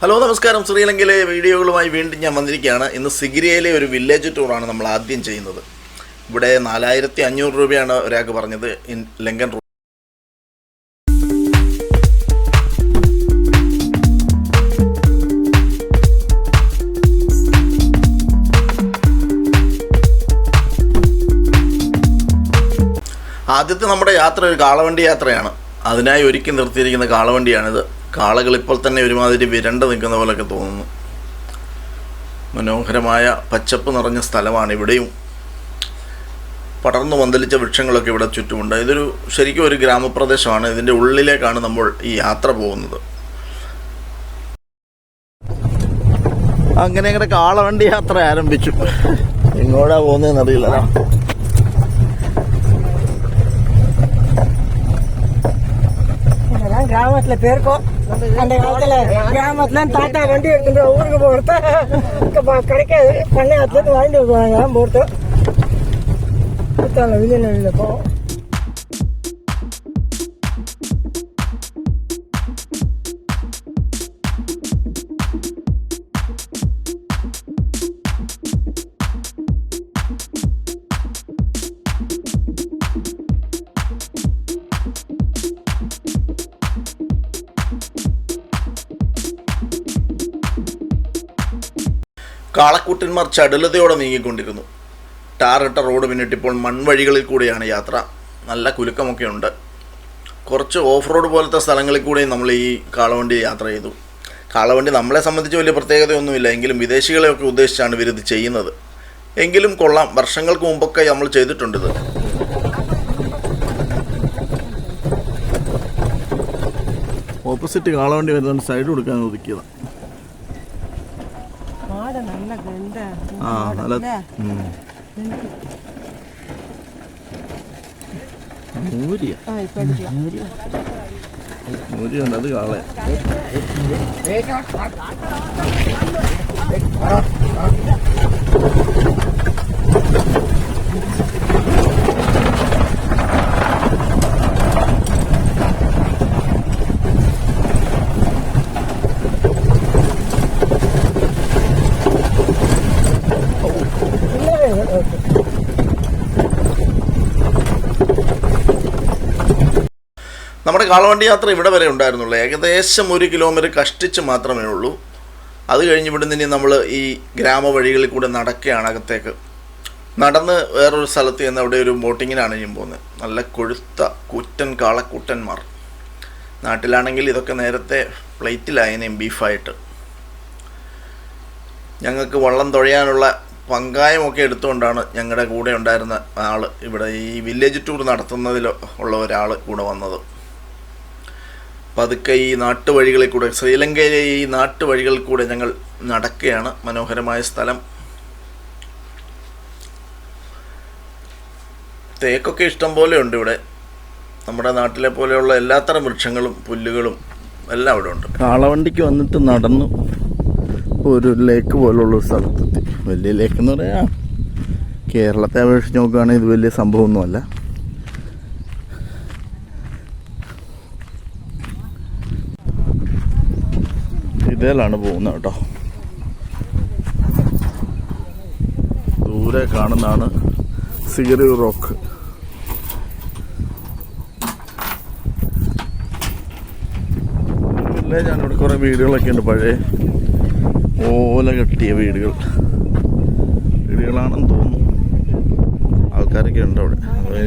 Hello നമസ്കാരം. ശ്രീലങ്കയിലെ വീഡിയോകളുമായി വീണ്ടും ഞാൻ വന്നിരിക്കുകയാണ്. ഇന്ന് സിഗിരിയയിലെ ഒരു വില്ലേജ് ടൂറാണ് നമ്മൾ ആദ്യം ചെയ്യുന്നത്. ഇവിടെ നാലായിരത്തി അഞ്ഞൂറ് രൂപയാണ് ഒരാൾക്ക് പറഞ്ഞത്. ലങ്കൻ ആദ്യത്തെ നമ്മുടെ യാത്ര ഒരു കാളവണ്ടി യാത്രയാണ്. അതിനായി ഒരുക്കി നിർത്തിയിരിക്കുന്ന കാളവണ്ടിയാണിത്. കാളകൾ ഇപ്പോൾ തന്നെ ഒരുമാതിരി വിരണ്ട് നിൽക്കുന്ന പോലൊക്കെ തോന്നുന്നു. മനോഹരമായ പച്ചപ്പ് നിറഞ്ഞ സ്ഥലമാണ് ഇവിടെയും. പടർന്നു പന്തലിച്ച വൃക്ഷങ്ങളൊക്കെ ഇവിടെ ചുറ്റുമുണ്ട്. ഇതൊരു ശരിക്കും ഒരു ഗ്രാമപ്രദേശമാണ്. ഇതിന്റെ ഉള്ളിലേക്കാണ് നമ്മൾ ഈ യാത്ര പോകുന്നത്. അങ്ങനെ അങ്ങനെ കാളവണ്ടി യാത്ര ആരംഭിച്ചു. എങ്ങോട്ടാ പോകുന്നതെന്ന് தான் கிராமத்துல பேருக்கும் அந்த காலத்துல கிராமத்துல தாத்தா வண்டி எடுத்துட்டு ஊருக்கு போகிறத கிடைக்காது பண்ணையாத்துல வாங்கிட்டு வருவாங்க போட்டு விழுநெல்லில் போவோம் കാളക്കൂട്ടന്മാർ ചടുലതയോടെ നീങ്ങിക്കൊണ്ടിരുന്നു. ടാറിട്ട റോഡ് പിന്നിട്ടിപ്പോൾ മൺവഴികളിൽ കൂടിയാണ് യാത്ര. നല്ല കുലുക്കമൊക്കെ ഉണ്ട്. കുറച്ച് ഓഫ് റോഡ് പോലത്തെ സ്ഥലങ്ങളിൽ കൂടെയും നമ്മൾ ഈ കാളവണ്ടി യാത്ര ചെയ്തു. കാളവണ്ടി നമ്മളെ സംബന്ധിച്ച് വലിയ പ്രത്യേകതയൊന്നുമില്ല. എങ്കിലും വിദേശികളെയൊക്കെ ഉദ്ദേശിച്ചാണ് ഇവരിത് ചെയ്യുന്നത്. എങ്കിലും കൊള്ളാം. വർഷങ്ങൾക്ക് മുമ്പൊക്കെ നമ്മൾ ചെയ്തിട്ടുണ്ടിത് ഓപ്പോസിറ്റ് കാളവണ്ടി വരുന്നതുകൊണ്ട് സൈഡ് കൊടുക്കാൻ ഒതുക്കിയതാണ് ആട് നല്ല ഗന്ധ ആ നല്ല മൂരിയ മൂരിയ ഉണ്ട് അത് കാളെ Thank you. കാളവണ്ടി യാത്ര ഇവിടെ വരെ ഉണ്ടായിരുന്നുള്ളൂ. ഏകദേശം ഒരു കിലോമീറ്റർ കഷ്ടിച്ച് മാത്രമേ ഉള്ളൂ. അത് കഴിഞ്ഞ് ഇവിടെ നിന്ന് നമ്മൾ ഈ ഗ്രാമവഴികളിൽ കൂടെ നടക്കുകയാണ് അകത്തേക്ക്. നടന്ന് വേറൊരു സ്ഥലത്ത് ചെന്ന് അവിടെ ഒരു ബോട്ടിങ്ങിനാണ് ഞാൻ പോകുന്നത്. നല്ല കൊഴുത്ത കുറ്റൻ കാളക്കൂറ്റന്മാർ നാട്ടിലാണെങ്കിൽ ഇതൊക്കെ നേരത്തെ പ്ലേറ്റിലായതിനേയും ബീഫായിട്ട് ഞങ്ങൾക്ക് വള്ളം തുഴയാനുള്ള പങ്കായമൊക്കെ എടുത്തുകൊണ്ടാണ് ഞങ്ങളുടെ കൂടെ ഉണ്ടായിരുന്ന ആൾ ഇവിടെ ഈ വില്ലേജ് ടൂർ നടത്തുന്നതിൽ ഉള്ള ഒരാൾ കൂടെ വന്നത്. പതുക്കെ ഈ നാട്ടുവഴികളിൽ കൂടെ ശ്രീലങ്കയിലെ ഈ നാട്ടുവഴികളിൽ കൂടെ ഞങ്ങൾ നടക്കുകയാണ്. മനോഹരമായ സ്ഥലം. തേക്കൊക്കെ ഇഷ്ടം പോലെ ഉണ്ട് ഇവിടെ. നമ്മുടെ നാട്ടിലെ പോലെയുള്ള എല്ലാത്തരം വൃക്ഷങ്ങളും പുല്ലുകളും എല്ലാം അവിടെ ഉണ്ട്. കാളവണ്ടിക്ക് വന്നിട്ട് നടന്നു. ഒരു ലേക്ക് പോലുള്ള ഒരു സ്ഥലത്തെത്തി. വലിയ ലേക്ക് എന്ന് പറയാം കേരളത്തെ അപേക്ഷിച്ച് നോക്കുകയാണെങ്കിൽ ഇത് വലിയ സംഭവമൊന്നുമല്ല. ഇതിലാണ് പോകുന്നത് കേട്ടോ. ദൂരെ കാണുന്നതാണ് സിഗറി റോക്ക് വില്ലേജാണ് ഇവിടെ കുറേ വീടുകളൊക്കെ ഉണ്ട്. പഴയ ഓല കെട്ടിയ വീടുകൾ. വീടുകളാണെന്ന് തോന്നുന്നു. ആൾക്കാരൊക്കെ ഉണ്ട് അവിടെ അപ്പോൾ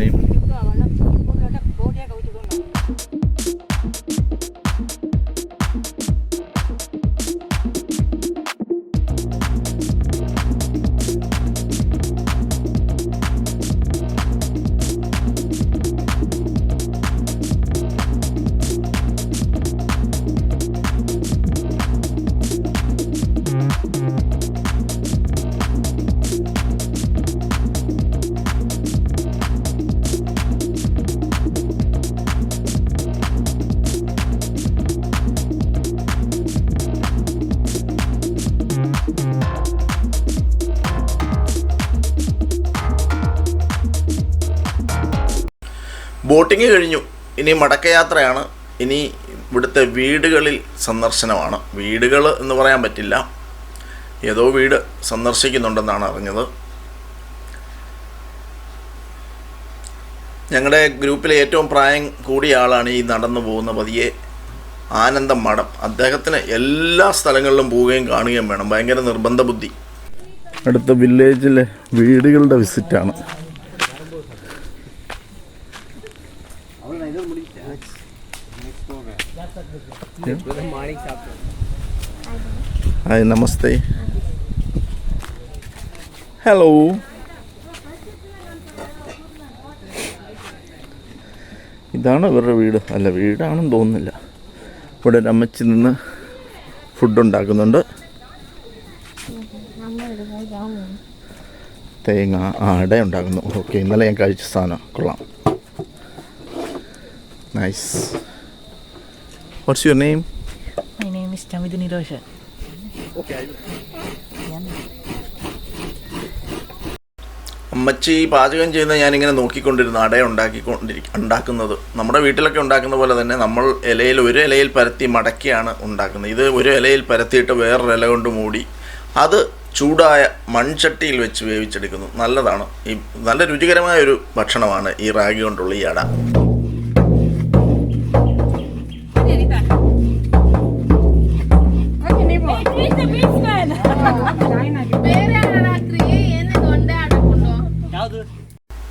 ബോട്ടിങ് കഴിഞ്ഞു. ഇനി മടക്കയാത്രയാണ്. ഇനി ഇവിടുത്തെ വീടുകളിൽ സന്ദർശനമാണ്. വീടുകൾ എന്ന് പറയാൻ പറ്റില്ല. ഏതോ വീട് സന്ദർശിക്കുന്നുണ്ടെന്നാണ് അറിഞ്ഞത്. ഞങ്ങളുടെ ഗ്രൂപ്പിലെ ഏറ്റവും പ്രായം കൂടിയ ആളാണ് ഈ നടന്നു പോകുന്ന പതിയെ ആനന്ദം മഠം അദ്ദേഹത്തിന് എല്ലാ സ്ഥലങ്ങളിലും പോവുകയും കാണുകയും വേണം. ഭയങ്കര നിർബന്ധ ബുദ്ധി അടുത്ത വില്ലേജിലെ വീടുകളുടെ വിസിറ്റാണ് ഹായ് നമസ്തേ. ഹലോ ഇതാണ് ഇവരുടെ വീട്. അല്ല വീടാണെന്ന് തോന്നുന്നില്ല. ഇവിടെ അമ്മച്ചിൽ നിന്ന് ഫുഡ് ഉണ്ടാക്കുന്നുണ്ട്. തേങ്ങ അട ഉണ്ടാക്കുന്നു. ഓക്കെ ഇന്നലെ ഞാൻ കഴിച്ച സാധനം. കൊള്ളാം. Nice what's your name? My name is Chamidini Roshan. അമ്മച്ചി പാചകം ചെയ്യുന്ന ഞാനിങ്ങനെ നോക്കിക്കൊണ്ടിരുന്നു. അട ഉണ്ടാക്കിക്കൊണ്ടിരിക്കും ഉണ്ടാക്കുന്നത്. നമ്മുടെ വീട്ടിലൊക്കെ ഉണ്ടാക്കുന്ന പോലെ തന്നെ നമ്മൾ ഇലയിൽ ഒരു ഇലയിൽ പരത്തി മടക്കിയാണ് ഉണ്ടാക്കുന്നത്. ഇത് ഒരു ഇലയിൽ പരത്തിയിട്ട് വേറൊരു ഇല കൊണ്ട് മൂടി അത് ചൂടായ മൺചട്ടിയിൽ വെച്ച് വേവിച്ചെടുക്കുന്നു. നല്ലതാണ്. ഈ നല്ല രുചികരമായ ഒരു ഭക്ഷണമാണ് ഈ റാഗി കൊണ്ടുള്ള ഈ അട.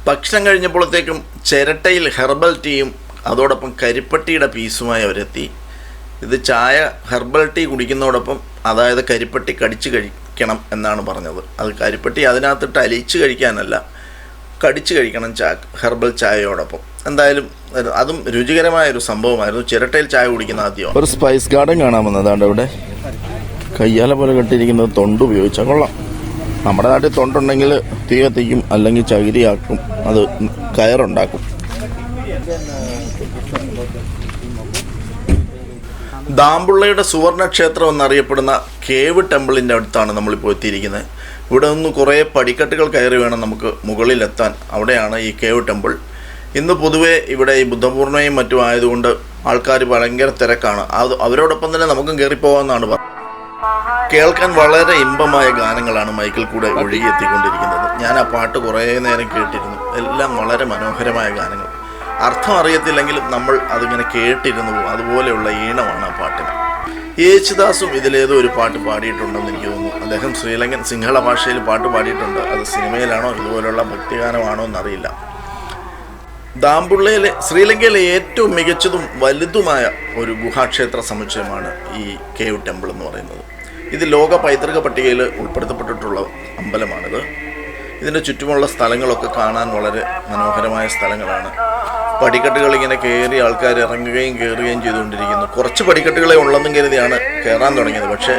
ഭക്ഷണം കഴിഞ്ഞപ്പോഴത്തേക്കും ചിരട്ടയിൽ ഹെർബൽ ടീയും അതോടൊപ്പം കരിപ്പട്ടിയുടെ പീസുമായി അവരെത്തി. ഇത് ചായ ഹെർബൽ ടീ കുടിക്കുന്നതോടൊപ്പം അതായത് കരിപ്പട്ടി കടിച്ച് കഴിക്കണം എന്നാണ് പറഞ്ഞത്. അത് കരിപ്പട്ടി അതിനകത്തിട്ട് അലിച്ച് കഴിക്കാനല്ല കടിച്ച് കഴിക്കണം ചാ ഹെർബൽ ചായയോടൊപ്പം. എന്തായാലും അതും രുചികരമായ ഒരു സംഭവമായിരുന്നു. ചിരട്ടയിൽ ചായ കുടിക്കുന്ന ആദ്യം. ഒരു സ്പൈസ് ഗാർഡൻ കാണാമെന്ന് വന്നതാണ്ട് ഇവിടെ കയ്യാല പോലെ കെട്ടിയിരിക്കുന്നത് തൊണ്ട് ഉപയോഗിച്ചാൽ കൊള്ളാം. നമ്മുടെ നാട്ടിൽ തൊണ്ടുണ്ടെങ്കിൽ തീ കത്തിക്കും അല്ലെങ്കിൽ ചകിരിയാക്കും. അത് കയറുണ്ടാക്കും. ദാമ്പുള്ളയുടെ സുവർണ ക്ഷേത്രം എന്നറിയപ്പെടുന്ന കേവ് ടെമ്പിളിന്റെ അടുത്താണ് നമ്മളിപ്പോൾ എത്തിയിരിക്കുന്നത്. ഇവിടെ നിന്ന് കുറേ പടിക്കെട്ടുകൾ കയറി വേണം നമുക്ക് മുകളിലെത്താൻ. അവിടെയാണ് ഈ കേവ് ടെമ്പിൾ. ഇന്ന് പൊതുവേ ഇവിടെ ഈ ബുദ്ധപൂർണയും മറ്റും ആയതുകൊണ്ട് ആൾക്കാർ ഭയങ്കര തിരക്കാണ്. അത് അവരോടൊപ്പം തന്നെ നമുക്കും കയറിപ്പോകാമെന്നാണ് പറഞ്ഞത്. കേൾക്കാൻ വളരെ ഇമ്പമായ ഗാനങ്ങളാണ് മൈക്കിൽ കൂടെ ഒഴുകിയെത്തിക്കൊണ്ടിരിക്കുന്നത്. ഞാൻ ആ പാട്ട് കുറേ നേരം കേട്ടിരുന്നു. എല്ലാം വളരെ മനോഹരമായ ഗാനങ്ങൾ. അർത്ഥം അറിയത്തില്ലെങ്കിലും നമ്മൾ അതിങ്ങനെ കേട്ടിരുന്നു അതുപോലെയുള്ള ഈണമാണ് ആ പാട്ടിന് യേശുദാസും ഇതിലേതോ ഒരു പാട്ട് പാടിയിട്ടുണ്ടെന്ന് എനിക്ക് തോന്നുന്നു. അദ്ദേഹം ശ്രീലങ്കൻ സിംഹള ഭാഷയിൽ പാട്ട് പാടിയിട്ടുണ്ട്. അത് സിനിമയിലാണോ ഇതുപോലുള്ള ഭക്തിഗാനമാണോ എന്നറിയില്ല. ദാമ്പുള്ളയിലെ ശ്രീലങ്കയിലെ ഏറ്റവും മികച്ചതും വലുതുമായ ഒരു ഗുഹാക്ഷേത്ര സമുച്ചയമാണ് ഈ കേവ് ടെമ്പിൾ എന്ന് പറയുന്നത്. ഇത് ലോക പൈതൃക പട്ടികയിൽ ഉൾപ്പെടുത്തപ്പെട്ടിട്ടുള്ള അമ്പലമാണിത്. ഇതിന്റെ ചുറ്റുമുള്ള സ്ഥലങ്ങളൊക്കെ കാണാൻ വളരെ മനോഹരമായ സ്ഥലങ്ങളാണ്. പടിക്കെട്ടുകൾ ഇങ്ങനെ കയറി ആൾക്കാർ ഇറങ്ങുകയും കയറുകയും ചെയ്തുകൊണ്ടിരിക്കുന്നു. കുറച്ച് പടിക്കെട്ടുകളെ ഉള്ളെന്നും കരുതിയാണ് കയറാൻ തുടങ്ങിയത്. പക്ഷേ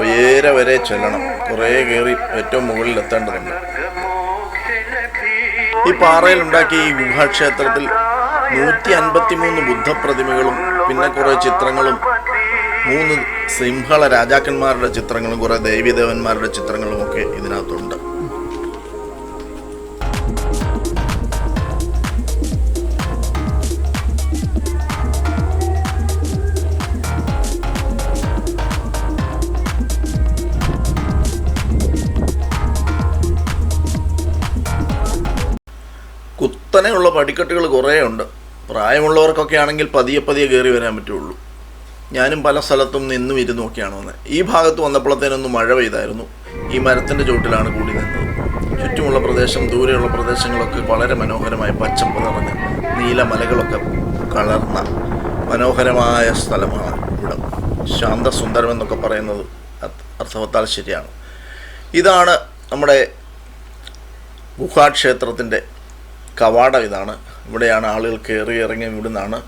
ഉയരെ വരെ ചെല്ലണം. കുറേ കയറി ഏറ്റവും മുകളിൽ എത്തേണ്ടതുണ്ട്. ഈ പാറയിൽ ഉണ്ടാക്കിയ ഈ ഗുഹാക്ഷേത്രത്തിൽ നൂറ്റി അൻപത്തി മൂന്ന് ബുദ്ധപ്രതിമകളും പിന്നെ കുറേ ചിത്രങ്ങളും മൂന്ന് സിംഹള രാജാക്കന്മാരുടെ ചിത്രങ്ങളും കുറേ ദേവീദേവന്മാരുടെ ചിത്രങ്ങളും ഒക്കെ ഇതിനകത്തുണ്ട്. കുത്തനെയുള്ള പടിക്കെട്ടുകൾ കുറേ ഉണ്ട് പ്രായമുള്ളവർക്കൊക്കെ ആണെങ്കിൽ പതിയെ പതിയെ കയറി വരാൻ പറ്റുള്ളൂ. ഞാനും പല സ്ഥലത്തും നിന്നും ഇരുന്നൊക്കെയാണ് വന്നത് ഈ ഭാഗത്ത് വന്നപ്പോഴത്തേനൊന്ന് മഴ പെയ്തായിരുന്നു. ഈ മരത്തിന്റെ ചുവട്ടിലാണ് കൂടി നിന്നത്. ചുറ്റുമുള്ള പ്രദേശം ദൂരെയുള്ള പ്രദേശങ്ങളൊക്കെ വളരെ മനോഹരമായി പച്ചപ്പ് നിറഞ്ഞ നീല മലകളൊക്കെ കളർന്ന മനോഹരമായ സ്ഥലമാണ് ഇവിടെ. ശാന്തസുന്ദരം എന്നൊക്കെ പറയുന്നത് അർത്ഥ- അർത്ഥവത്താൽ ശരിയാണ്. ഇതാണ് നമ്മുടെ ഗുഹാക്ഷേത്രത്തിന്റെ കവാടം ഇതാണ്. ഇവിടെയാണ് ആളുകൾ കയറി ഇറങ്ങി ഇവിടുന്നാണ്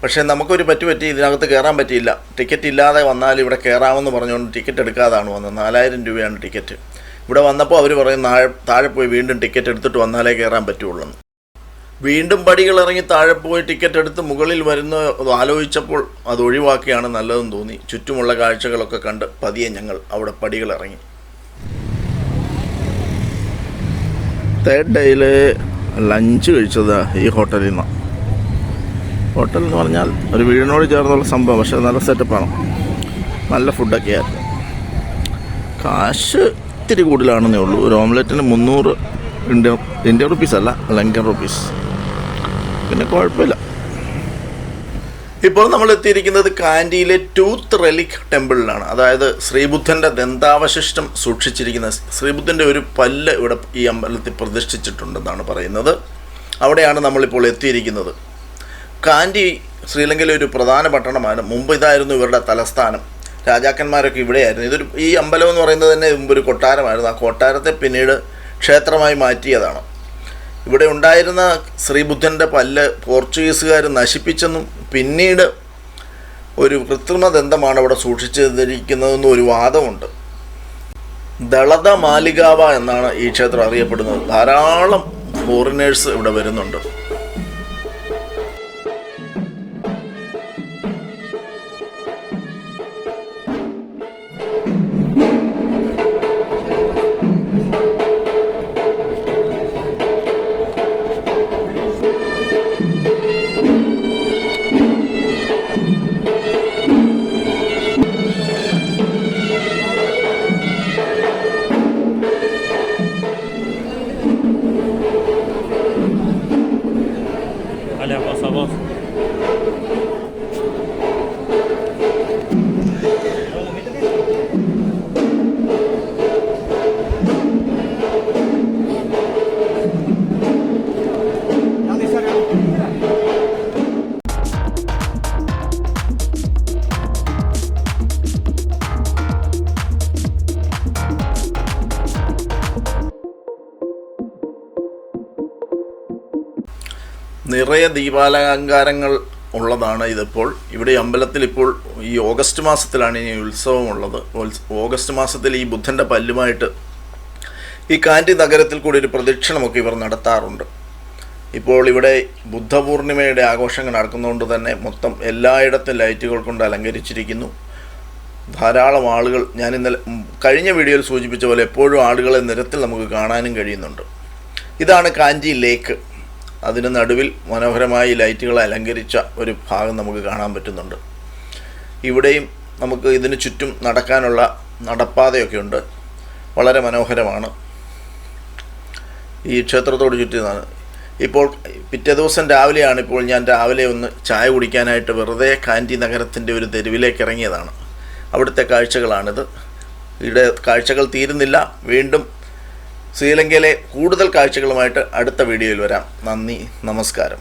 പക്ഷേ നമുക്കൊരു പറ്റി പറ്റി ഇതിനകത്ത് കയറാൻ പറ്റിയില്ല. ടിക്കറ്റ് ഇല്ലാതെ വന്നാൽ ഇവിടെ കയറാമെന്ന് പറഞ്ഞുകൊണ്ട് ടിക്കറ്റ് എടുക്കാതാണ് വന്നത്. നാലായിരം രൂപയാണ് ടിക്കറ്റ്. ഇവിടെ വന്നപ്പോൾ അവർ പറയും താഴെ താഴെ പോയി വീണ്ടും ടിക്കറ്റ് എടുത്തിട്ട് വന്നാലേ കയറാൻ പറ്റുള്ളൂ. വീണ്ടും പടികൾ ഇറങ്ങി താഴെ പോയി ടിക്കറ്റ് എടുത്ത് മുകളിൽ വരുന്ന ആലോചിച്ചപ്പോൾ അത് ഒഴിവാക്കിയാണ് നല്ലതെന്ന് തോന്നി. ചുറ്റുമുള്ള കാഴ്ചകളൊക്കെ കണ്ട് പതിയെ ഞങ്ങൾ അവിടെ പടികൾ ഇറങ്ങി. തേർഡ് ഡേയിൽ ലഞ്ച് കഴിച്ചത് ഈ ഹോട്ടലിൽ നിന്നാണ് ഹോട്ടൽ എന്ന് പറഞ്ഞാൽ ഒരു വീടിനോട് ചേർന്നുള്ള സംഭവം പക്ഷേ നല്ല സെറ്റപ്പാണ് നല്ല ഫുഡൊക്കെ ആയിരുന്നു. കാശ് ഇത്തിരി കൂടുതലാണെന്നേ ഉള്ളൂ. ഒരു ഓംലെറ്റിന് മുന്നൂറ് ഇന്ത്യ ഇന്ത്യൻ റുപ്പീസ് അല്ല ലങ്കൻ റുപ്പീസ് പിന്നെ കുഴപ്പമില്ല. ഇപ്പോൾ നമ്മൾ എത്തിയിരിക്കുന്നത് കാൻഡിയിലെ ടൂത്ത് റെലിക് ടെമ്പിളിലാണ് അതായത് ശ്രീബുദ്ധന്റെ ദന്താവശിഷ്ടം സൂക്ഷിച്ചിരിക്കുന്ന ശ്രീബുദ്ധന്റെ ഒരു പല്ല് ഇവിടെ ഈ അമ്പലത്തിൽ പ്രതിഷ്ഠിച്ചിട്ടുണ്ടെന്നാണ് പറയുന്നത്. അവിടെയാണ് നമ്മളിപ്പോൾ എത്തിയിരിക്കുന്നത്. കാൻഡി ശ്രീലങ്കയിലെ ഒരു പ്രധാന പട്ടണമാണ്. മുമ്പ് ഇതായിരുന്നു ഇവരുടെ തലസ്ഥാനം. രാജാക്കന്മാരൊക്കെ ഇവിടെയായിരുന്നു. ഇതൊരു ഈ അമ്പലം എന്ന് പറയുന്നത് തന്നെ മുമ്പ് ഒരു കൊട്ടാരമായിരുന്നു. ആ കൊട്ടാരത്തെ പിന്നീട് ക്ഷേത്രമായി മാറ്റിയതാണ്. ഇവിടെ ഉണ്ടായിരുന്ന ശ്രീബുദ്ധന്റെ പല്ല് പോർച്ചുഗീസുകാർ നശിപ്പിച്ചെന്നും പിന്നീട് ഒരു കൃത്രിമ ദന്തമാണ് അവിടെ സൂക്ഷിച്ചിരിക്കുന്നതെന്നും ഒരു വാദമുണ്ട്. ദളത മാലികാവ എന്നാണ് ഈ ക്ഷേത്രം അറിയപ്പെടുന്നത്. ധാരാളം ഫോറിനേഴ്സ് ഇവിടെ വരുന്നുണ്ട്. നിറയെ ദീപാലങ്കാരങ്ങൾ ഉള്ളതാണ് ഇതിപ്പോൾ. ഇവിടെ അമ്പലത്തിൽ ഇപ്പോൾ ഈ ഓഗസ്റ്റ് മാസത്തിലാണ് ഈ ഉത്സവം ഉള്ളത് ഓഗസ്റ്റ് മാസത്തിൽ ഈ ബുദ്ധന്റെ പല്ലുമായിട്ട് ഈ കാന്റി നഗരത്തിൽ കൂടി ഒരു പ്രദക്ഷിണമൊക്കെ ഇവർ നടത്താറുണ്ട്. ഇപ്പോൾ ഇവിടെ ബുദ്ധപൂർണിമയുടെ ആഘോഷങ്ങൾ നടക്കുന്നതുകൊണ്ട് തന്നെ മൊത്തം എല്ലായിടത്തും ലൈറ്റുകൾ കൊണ്ട് അലങ്കരിച്ചിരിക്കുന്നു. ധാരാളം ആളുകൾ ഞാൻ ഇന്നലെ കഴിഞ്ഞ വീഡിയോയിൽ സൂചിപ്പിച്ച പോലെ എപ്പോഴും ആളുകളെ നിരത്തിൽ നമുക്ക് കാണാനും കഴിയുന്നുണ്ട്. ഇതാണ് കാഞ്ചി ലേക്ക്. അതിന് നടുവിൽ മനോഹരമായി ലൈറ്റുകൾ അലങ്കരിച്ച ഒരു ഭാഗം നമുക്ക് കാണാൻ പറ്റുന്നുണ്ട്. ഇവിടെയും നമുക്ക് ഇതിന് ചുറ്റും നടക്കാനുള്ള നടപ്പാതയൊക്കെ ഉണ്ട്. വളരെ മനോഹരമാണ്. ഈ ക്ഷേത്രത്തോട് ചുറ്റിയതാണ് ഇപ്പോൾ പിറ്റേ ദിവസം രാവിലെയാണ് ഇപ്പോൾ ഞാൻ രാവിലെ ഒന്ന് ചായ കുടിക്കാനായിട്ട് വെറുതെ കാന്റി നഗരത്തിന്റെ ഒരു തെരുവിലേക്ക് ഇറങ്ങിയതാണ്. അവിടുത്തെ കാഴ്ചകളാണിത്. ഇവിടെ കാഴ്ചകൾ തീരുന്നില്ല. വീണ്ടും ശ്രീലങ്കയിലെ കൂടുതൽ കാഴ്ചകളുമായിട്ട് അടുത്ത വീഡിയോയിൽ വരാം. നന്ദി നമസ്കാരം.